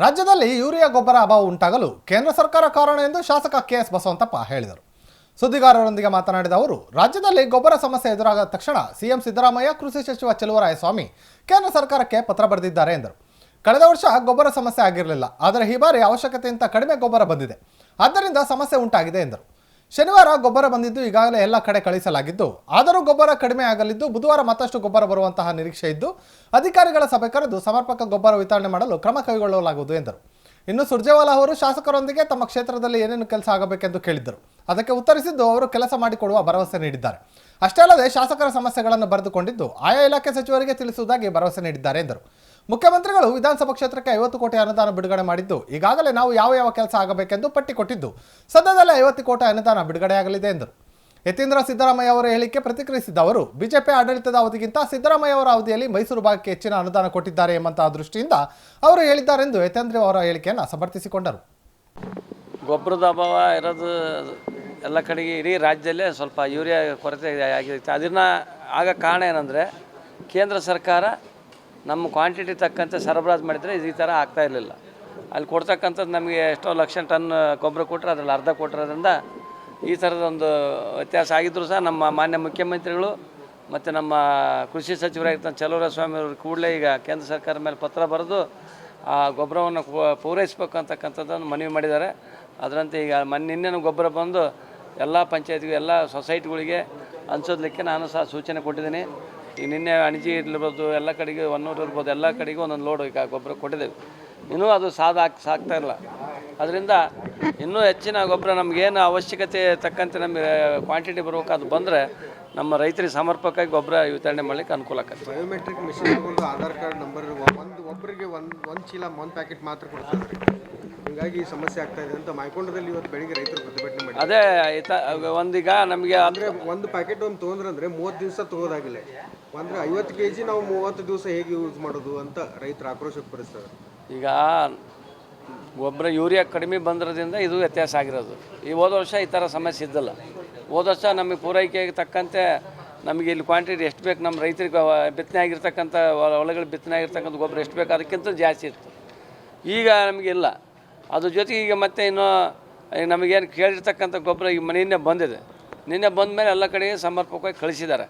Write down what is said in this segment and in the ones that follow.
ರಾಜ್ಯದಲ್ಲಿ ಯೂರಿಯಾ ಗೊಬ್ಬರ ಅಭಾವ ಉಂಟಾಗಲು ಕೇಂದ್ರ ಸರ್ಕಾರ ಕಾರಣ ಎಂದು ಶಾಸಕ ಕೆ ಎಸ್ ಬಸವಂತಪ್ಪ ಹೇಳಿದರು. ಸುದ್ದಿಗಾರರೊಂದಿಗೆ ಮಾತನಾಡಿದ ಅವರು, ರಾಜ್ಯದಲ್ಲಿ ಗೊಬ್ಬರ ಸಮಸ್ಯೆ ಎದುರಾದ ತಕ್ಷಣ ಸಿಎಂ ಸಿದ್ದರಾಮಯ್ಯ, ಕೃಷಿ ಸಚಿವ ಚೆಲುವರಾಯಸ್ವಾಮಿ ಕೇಂದ್ರ ಸರ್ಕಾರಕ್ಕೆ ಪತ್ರ ಬರೆದಿದ್ದಾರೆ ಎಂದರು. ಕಳೆದ ವರ್ಷ ಗೊಬ್ಬರ ಸಮಸ್ಯೆ ಆಗಿರಲಿಲ್ಲ, ಆದರೆ ಈ ಬಾರಿ ಅವಶ್ಯಕತೆಗಿಂತ ಕಡಿಮೆ ಗೊಬ್ಬರ ಬಂದಿದೆ. ಆದ್ದರಿಂದ ಸಮಸ್ಯೆ ಉಂಟಾಗಿದೆ ಎಂದರು. ಶನಿವಾರ ಗೊಬ್ಬರ ಬಂದಿದ್ದು ಈಗಾಗಲೇ ಎಲ್ಲ ಕಡೆ ಕಳಿಸಲಾಗಿದ್ದು. ಆದರೂ ಗೊಬ್ಬರ ಕಡಿಮೆ ಆಗಲಿದ್ದು ಬುಧವಾರ ಮತ್ತಷ್ಟು ಗೊಬ್ಬರ ಬರುವಂತಹ ನಿರೀಕ್ಷೆ ಇದ್ದು, ಅಧಿಕಾರಿಗಳ ಸಭೆ ಕರೆದು ಸಮರ್ಪಕ ಗೊಬ್ಬರ ವಿತರಣೆ ಮಾಡಲು ಕ್ರಮ ಕೈಗೊಳ್ಳಲಾಗುವುದು ಎಂದರು. ಇನ್ನು ಸುರ್ಜೇವಾಲಾ ಅವರು ಶಾಸಕರೊಂದಿಗೆ ತಮ್ಮ ಕ್ಷೇತ್ರದಲ್ಲಿ ಏನೇನು ಕೆಲಸ ಆಗಬೇಕೆಂದು ಕೇಳಿದ್ದರು. ಅದಕ್ಕೆ ಉತ್ತರಿಸಿದ್ದು, ಅವರು ಕೆಲಸ ಮಾಡಿಕೊಡುವ ಭರವಸೆ ನೀಡಿದ್ದಾರೆ. ಅಷ್ಟೇ ಅಲ್ಲದೆ ಶಾಸಕರ ಸಮಸ್ಯೆಗಳನ್ನು ಬರೆದುಕೊಂಡಿದ್ದು, ಆಯಾ ಇಲಾಖೆ ಸಚಿವರಿಗೆ ತಿಳಿಸುವುದಾಗಿ ಭರವಸೆ ನೀಡಿದ್ದಾರೆ ಎಂದರು. ಮುಖ್ಯಮಂತ್ರಿಗಳು ವಿಧಾನಸಭಾ ಕ್ಷೇತ್ರಕ್ಕೆ ಐವತ್ತು ಕೋಟಿ ಅನುದಾನ ಬಿಡುಗಡೆ ಮಾಡಿದ್ದು, ಈಗಾಗಲೇ ನಾವು ಯಾವ ಯಾವ ಕೆಲಸ ಆಗಬೇಕೆಂದು ಪಟ್ಟಿ ಕೊಟ್ಟಿದ್ದು. ಸದ್ಯದಲ್ಲೇ ಐವತ್ತು ಕೋಟಿ ಅನುದಾನ ಬಿಡುಗಡೆಯಾಗಲಿದೆ ಎಂದರು. ಯತೀಂದ್ರ ಸಿದ್ದರಾಮಯ್ಯ ಅವರ ಹೇಳಿಕೆ ಪ್ರತಿಕ್ರಿಯಿಸಿದ್ದ ಅವರು, ಬಿಜೆಪಿ ಆಡಳಿತದ ಅವಧಿಗಿಂತ ಸಿದ್ದರಾಮಯ್ಯ ಅವರ ಅವಧಿಯಲ್ಲಿ ಮೈಸೂರು ಭಾಗಕ್ಕೆ ಹೆಚ್ಚಿನ ಅನುದಾನ ಕೊಟ್ಟಿದ್ದಾರೆ ಎಂಬಂತಹ ದೃಷ್ಟಿಯಿಂದ ಅವರು ಹೇಳಿದ್ದಾರೆಂದು ಯತೇಂದ್ರ ಅವರ ಹೇಳಿಕೆಯನ್ನು ಸಮರ್ಥಿಸಿಕೊಂಡರು. ಗೊಬ್ಬರದ ಅಭಾವ ಇರೋದು ಎಲ್ಲ ಕಡೆಗೆ ಇಡೀ ರಾಜ್ಯದಲ್ಲೇ ಸ್ವಲ್ಪ ಯೂರಿಯಾ ಕೊರತೆ ಆಗಿರುತ್ತೆ ಅದನ್ನು ಆಗ ಕಾರಣ ಏನಂದರೆ, ಕೇಂದ್ರ ಸರ್ಕಾರ ನಮ್ಮ ಕ್ವಾಂಟಿಟಿ ತಕ್ಕಂತೆ ಸರಬರಾಜು ಮಾಡಿದರೆ ಈ ಥರ ಆಗ್ತಾ ಇರಲಿಲ್ಲ. ಅಲ್ಲಿ ಕೊಡ್ತಕ್ಕಂಥದ್ದು ನಮಗೆ ಎಷ್ಟೋ ಲಕ್ಷ ಟನ್ ಗೊಬ್ಬರ ಕೊಟ್ಟರೆ ಅದರಲ್ಲಿ ಅರ್ಧ ಕೊಟ್ಟಿರೋದ್ರಿಂದ ಈ ಥರದೊಂದು ವ್ಯತ್ಯಾಸ ಆಗಿದ್ದರೂ ಸಹ ನಮ್ಮ ಮಾನ್ಯ ಮುಖ್ಯಮಂತ್ರಿಗಳು ಮತ್ತು ನಮ್ಮ ಕೃಷಿ ಸಚಿವರಾಗಿರ್ತ ಸ್ವಾಮಿ ಅವರು ಕೂಡಲೇ ಈಗ ಕೇಂದ್ರ ಸರ್ಕಾರ ಮೇಲೆ ಪತ್ರ ಬರೆದು ಆ ಗೊಬ್ಬರವನ್ನು ಪೂರೈಸಬೇಕು ಅಂತಕ್ಕಂಥದ್ದನ್ನು ಮನವಿ ಮಾಡಿದ್ದಾರೆ. ಅದರಂತೆ ಈಗ ಮೊನ್ನೆ ನಿನ್ನೆನೂ ಗೊಬ್ಬರ ಬಂದು ಎಲ್ಲ ಪಂಚಾಯತ್ಗೆ, ಎಲ್ಲ ಸೊಸೈಟಿಗಳಿಗೆ ಹಂಚೋದಕ್ಕೆ ನಾನು ಸಹ ಸೂಚನೆ ಕೊಟ್ಟಿದ್ದೀನಿ. ಈಗ ನಿನ್ನೆ ಅಣಜಿ ಇರ್ಬೋದು ಎಲ್ಲ ಕಡೆಗೆ ಹೊನ್ನೂರು ಇರ್ಬೋದು ಎಲ್ಲ ಕಡೆಗೂ ಒಂದೊಂದು ಲೋಡ್ ಈಗ ಗೊಬ್ಬರ ಕೊಟ್ಟಿದ್ದೇವೆ. ಇನ್ನೂ ಅದು ಸಾಧ ಹಾಕ್ ಸಾಕ್ತಾ ಇಲ್ಲ. ಅದರಿಂದ ಇನ್ನೂ ಹೆಚ್ಚಿನ ಗೊಬ್ಬರ ನಮಗೇನು ಅವಶ್ಯಕತೆ ತಕ್ಕಂತೆ ನಮಗೆ ಕ್ವಾಂಟಿಟಿ ಬರ್ಬೇಕು ಅದು ಬಂದರೆ ನಮ್ಮ ರೈತರಿಗೆ ಸಮರ್ಪಕವಾಗಿ ಗೊಬ್ಬರ ವಿತರಣೆ ಮಾಡಲಿಕ್ಕೆ ಅನುಕೂಲ ಆಗುತ್ತೆ ಬಯೋಮೆಟ್ರಿಕ್ ಮಿಷಿನ್ ಒಂದು ಆಧಾರ್ ಕಾರ್ಡ್ ನಂಬರ್ ಒಂದು ಒಬ್ಬರಿಗೆ ಒಂದು ಒಂದು ಚೀಲ ಒಂದು ಪ್ಯಾಕೆಟ್ ಮಾತ್ರ ಕೊಡ್ತಾರೆ. ಹೀಗಾಗಿ ಈ ಸಮಸ್ಯೆ ಆಗ್ತಾ ಇದೆ ಅಂತ ಮಾಯ್ಕೊಂಡದಲ್ಲಿ ಇವತ್ತು ಬೆಳಿಗ್ಗೆ ರೈತರು ಪ್ರತಿಭಟನೆ ಮಾಡಿ ಅದೇ ಆಯ್ತಾ ಒಂದೀಗ ನಮಗೆ ಅಂದರೆ ಅಂದರೆ ಒಂದು ಪ್ಯಾಕೆಟ್ ಒಂದು ತೊಗೊಂಡ್ರೆ ಅಂದರೆ ಮೂವತ್ತು ದಿವಸ ತಗೋದಾಗಿಲ್ಲ. ಅಂದರೆ ಐವತ್ತು ಕೆ ಜಿ ನಾವು ಮೂವತ್ತು ದಿವಸ ಹೇಗೆ ಯೂಸ್ ಮಾಡೋದು ಅಂತ ರೈತರು ಆಕ್ರೋಶ ಪಡಿಸ್ತಾರೆ ಈಗ ಗೊಬ್ಬರ ಯೂರಿಯಾ ಕಡಿಮೆ ಬಂದಿರೋದ್ರಿಂದ ಇದು ವ್ಯತ್ಯಾಸ ಆಗಿರೋದು. ಈ ಹೋದ ವರ್ಷ ಈ ಥರ ಸಮಸ್ಯೆ ಇದ್ದಲ್ಲ. ಹೋದ ವರ್ಷ ನಮಗೆ ಪೂರೈಕೆಗೆ ತಕ್ಕಂತೆ ನಮಗೆ ಇಲ್ಲಿ ಕ್ವಾಂಟಿಟಿ ಎಷ್ಟು ಬೇಕು, ನಮ್ಮ ರೈತರಿಗೆ ಬಿತ್ತನೆ ಆಗಿರ್ತಕ್ಕಂಥ ಹೊಲ- ಹೊಲಗಳು ಬಿತ್ತನೆ ಆಗಿರ್ತಕ್ಕಂಥ ಗೊಬ್ಬರ ಎಷ್ಟು ಬೇಕು, ಅದಕ್ಕಿಂತ ಜಾಸ್ತಿ ಇತ್ತು ಈಗ ನಮಗಿಲ್ಲ ಅದ್ರ ಜೊತೆಗೆ ಈಗ ಮತ್ತೆ ಇನ್ನೂ ನಮಗೇನು ಕೇಳಿರ್ತಕ್ಕಂಥ ಗೊಬ್ಬರ ಈಗ ಮನೆಯಿಂದ ಬಂದಿದೆ. ನಿನ್ನೆ ಬಂದ ಮೇಲೆ ಎಲ್ಲ ಕಡೆಗೆ ಸಮರ್ಪಕವಾಗಿ ಕಳಿಸಿದ್ದಾರೆ.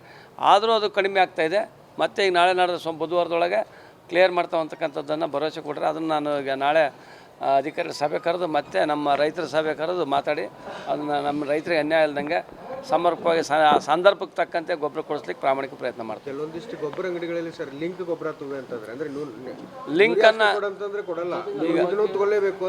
ಆದರೂ ಅದು ಕಡಿಮೆ ಇದೆ. ಮತ್ತೆ ಈಗ ನಾಳೆ ನಾಡ್ದು ಸೋಮ ಬುಧವಾರದೊಳಗೆ ಕ್ಲಿಯರ್ ಮಾಡ್ತಾವಂತಕ್ಕಂಥದ್ದನ್ನು ಭರವಸೆ ಕೊಟ್ಟರೆ ಅದನ್ನು ನಾನು ಈಗ ನಾಳೆ ಅಧಿಕಾರಿ ಅಧಿಕಾರಿಗಳ ಸಭೆ ಕರೆದು ಮತ್ತೆ ನಮ್ಮ ರೈತರ ಸಭೆ ಕರೆದು ಮಾತಾಡಿ ಅದನ್ನು ನಮ್ಮ ರೈತರಿಗೆ ಅನ್ಯಾಯ ಇಲ್ದಂಗೆ ಸಮರ್ಪಕವಾಗಿ ಸಂದರ್ಭಕ್ಕೆ ತಕ್ಕಂತೆ ಗೊಬ್ಬರ ಕೊಡಿಸ್ಲಿಕ್ಕೆ ಪ್ರಾಮಾಣಿಕ ಪ್ರಯತ್ನ ಮಾಡ್ತೀವಿ. ಕೆಲವೊಂದಿಷ್ಟು ಗೊಬ್ಬರ ಅಂಗಡಿಗಳಲ್ಲಿ ಸರ್ ಲಿಂಕ್ ಗೊಬ್ಬರ ತುಂಬ ಅಂತಂದ್ರೆ ಅಂದರೆ ಲಿಂಕನ್ನು ಕೊಡಲ್ಲ. ಈಗ ಇದನ್ನು ತಗೊಳ್ಳೇಬೇಕು